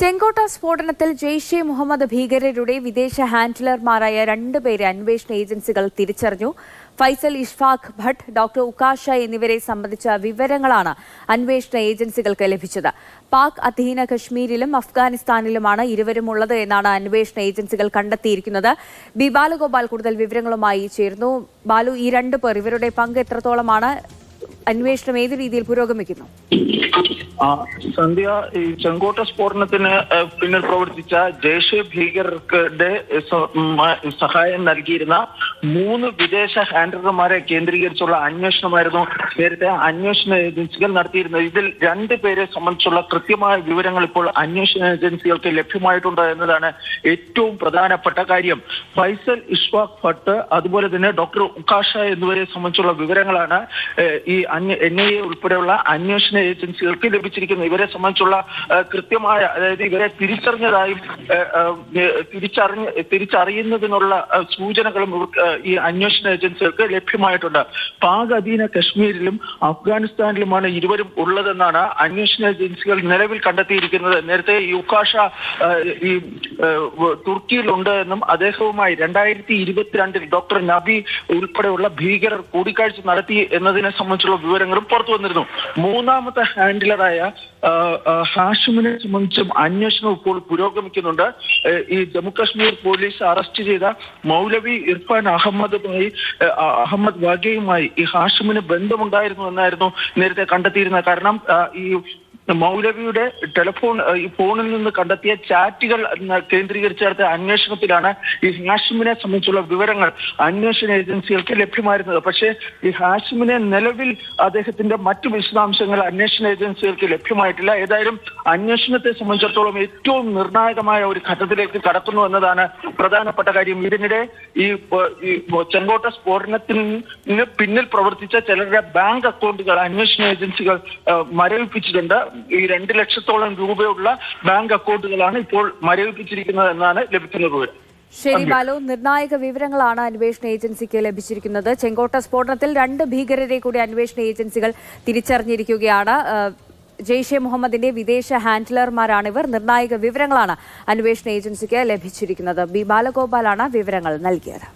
ചെങ്കോട്ട സ്ഫോടനത്തിൽ ജെയ്ഷെ മുഹമ്മദ് ഭീകരരുടെ വിദേശ ഹാൻഡിലർമാരായ രണ്ടുപേരെ അന്വേഷണ ഏജൻസികൾ തിരിച്ചറിഞ്ഞു. ഫൈസൽ ഇഷ്ഫാഖ് ഭട്ട് ഡോക്ടർ ഉക്കാഷ എന്നിവരെ സംബന്ധിച്ച വിവരങ്ങളാണ് അന്വേഷണ ഏജൻസികൾക്ക് ലഭിച്ചത്. പാക് അധീന കശ്മീരിലും അഫ്ഗാനിസ്ഥാനിലുമാണ് ഇരുവരും ഉള്ളത് എന്നാണ് അന്വേഷണ ഏജൻസികൾ കണ്ടെത്തിയിരിക്കുന്നത്. ബി ബാലഗോപാൽ കൂടുതൽ വിവരങ്ങളുമായി ചേർന്നു ബാലു ഈ രണ്ടു പേർ ഇവരുടെ പങ്ക് എത്രത്തോളമാണ്? അന്വേഷണം ഏത് രീതിയിൽ പുരോഗമിക്കുന്നു? സന്ധ്യ ഈ ചെങ്കോട്ട സ്ഫോടനത്തിന് പിന്നിൽ പ്രവർത്തിച്ച ജയ്ഷെ ഭീകരർക്കുടെ സഹായം നൽകിയിരുന്ന മൂന്ന് വിദേശ ഹാൻഡലർമാരെ കേന്ദ്രീകരിച്ചുള്ള അന്വേഷണമായിരുന്നു നേരത്തെ അന്വേഷണ ഏജൻസികൾ നടത്തിയിരുന്നത്. ഇതിൽ രണ്ട് പേരെ സംബന്ധിച്ചുള്ള കൃത്യമായ വിവരങ്ങൾ ഇപ്പോൾ അന്വേഷണ ഏജൻസികൾക്ക് ലഭ്യമായിട്ടുണ്ട് എന്നതാണ് ഏറ്റവും പ്രധാനപ്പെട്ട കാര്യം. ഫൈസൽ ഇഷ്വാഖ് ഭട്ട് അതുപോലെ തന്നെ ഡോക്ടർ ഉകാഷ എന്നിവരെ സംബന്ധിച്ചുള്ള വിവരങ്ങളാണ് ഈ എൻ ഐ എ ഉൾപ്പെടെയുള്ള അന്വേഷണ ഏജൻസികൾക്ക് ലഭിച്ചിരിക്കുന്നത്. ഇവരെ സംബന്ധിച്ചുള്ള കൃത്യമായ അതായത് ഇവരെ തിരിച്ചറിഞ്ഞതായും തിരിച്ചറിഞ്ഞ തിരിച്ചറിയുന്നതിനുള്ള സൂചനകളും ഇവർക്ക് ഈ അന്വേഷണ ഏജൻസികൾക്ക് ലഭ്യമായിട്ടുണ്ട്. പാക് അധീന കശ്മീരിലും അഫ്ഗാനിസ്ഥാനിലുമാണ് ഇരുവരും ഉള്ളതെന്നാണ് അന്വേഷണ ഏജൻസികൾ നിലവിൽ കണ്ടെത്തിയിരിക്കുന്നത്. നേരത്തെ യുക്കാഷ ഈ തുർക്കിയിലുണ്ട് എന്നും അദ്ദേഹവുമായി രണ്ടായിരത്തി ഇരുപത്തിരണ്ടിൽ ഡോക്ടർ നബി ഉൾപ്പെടെയുള്ള ഭീകരർ കൂടിക്കാഴ്ച നടത്തി എന്നതിനെ സംബന്ധിച്ചുള്ള വിവരങ്ങളും പുറത്തു വന്നിരുന്നു. മൂന്നാമത്തെ ഹാൻഡിലറായ ഹാഷിമിനെ സംബന്ധിച്ചും അന്വേഷണം ഇപ്പോൾ പുരോഗമിക്കുന്നുണ്ട്. ഈ ജമ്മു കാശ്മീർ പോലീസ് അറസ്റ്റ് ചെയ്ത മൗലവി ഇർഫാൻ അഹമ്മദുമായി അഹമ്മദ് വാഗയുമായി ഈ ഹാഷിമിന് ബന്ധമുണ്ടായിരുന്നു എന്നായിരുന്നു നേരത്തെ കണ്ടെത്തിയിരുന്നത്. കാരണം ഈ മൗലവിയുടെ ടെലിഫോൺ ഫോണിൽ നിന്ന് കണ്ടെത്തിയ ചാറ്റുകൾ കേന്ദ്രീകരിച്ച് നടത്തിയ അന്വേഷണത്തിലാണ് ഈ ഹാഷിമിനെ സംബന്ധിച്ചുള്ള വിവരങ്ങൾ അന്വേഷണ ഏജൻസികൾക്ക് ലഭ്യമായിരുന്നത്. പക്ഷേ ഈ ഹാഷിമിനെ നിലവിൽ അദ്ദേഹത്തിന്റെ മറ്റു വിശദാംശങ്ങൾ അന്വേഷണ ഏജൻസികൾക്ക് ലഭ്യമായിട്ടില്ല. ഏതായാലും അന്വേഷണത്തെ സംബന്ധിച്ചിടത്തോളം ഏറ്റവും നിർണായകമായ ഒരു ഘട്ടത്തിലേക്ക് കടക്കുന്നു എന്നതാണ് പ്രധാനപ്പെട്ട കാര്യം. ഇതിനിടെ ഈ ചെങ്കോട്ട സ്ഫോടനത്തിന് പിന്നിൽ പ്രവർത്തിച്ച ചിലരുടെ ബാങ്ക് അക്കൗണ്ടുകൾ അന്വേഷണ ഏജൻസികൾ മരവിപ്പിച്ചിട്ടുണ്ട്. ഈ രണ്ട് ലക്ഷത്തോളം രൂപയുള്ള ബാങ്ക് അക്കൗണ്ടുകളാണ് ഇപ്പോൾ മരവിപ്പിച്ചിരിക്കുന്നത് എന്നാണ് ലഭിക്കുന്ന വിവരം. ശരി ബാലു. നിർണായക വിവരങ്ങളാണ് അന്വേഷണ ഏജൻസിക്ക് ലഭിച്ചിരിക്കുന്നത്. ചെങ്കോട്ട സ്ഫോടനത്തിൽ രണ്ട് ഭീകരരെ കൂടി അന്വേഷണ ഏജൻസികൾ തിരിച്ചറിഞ്ഞിരിക്കുകയാണ്. ജെയ്ഷെ മുഹമ്മദിന്റെ വിദേശ ഹാൻഡ്ലർമാരാണിവർ നിർണായക വിവരങ്ങളാണ് അന്വേഷണ ഏജൻസിക്ക് ലഭിച്ചിരിക്കുന്നത്. ബി ബാലഗോപാലാണ് വിവരങ്ങൾ നൽകിയത്.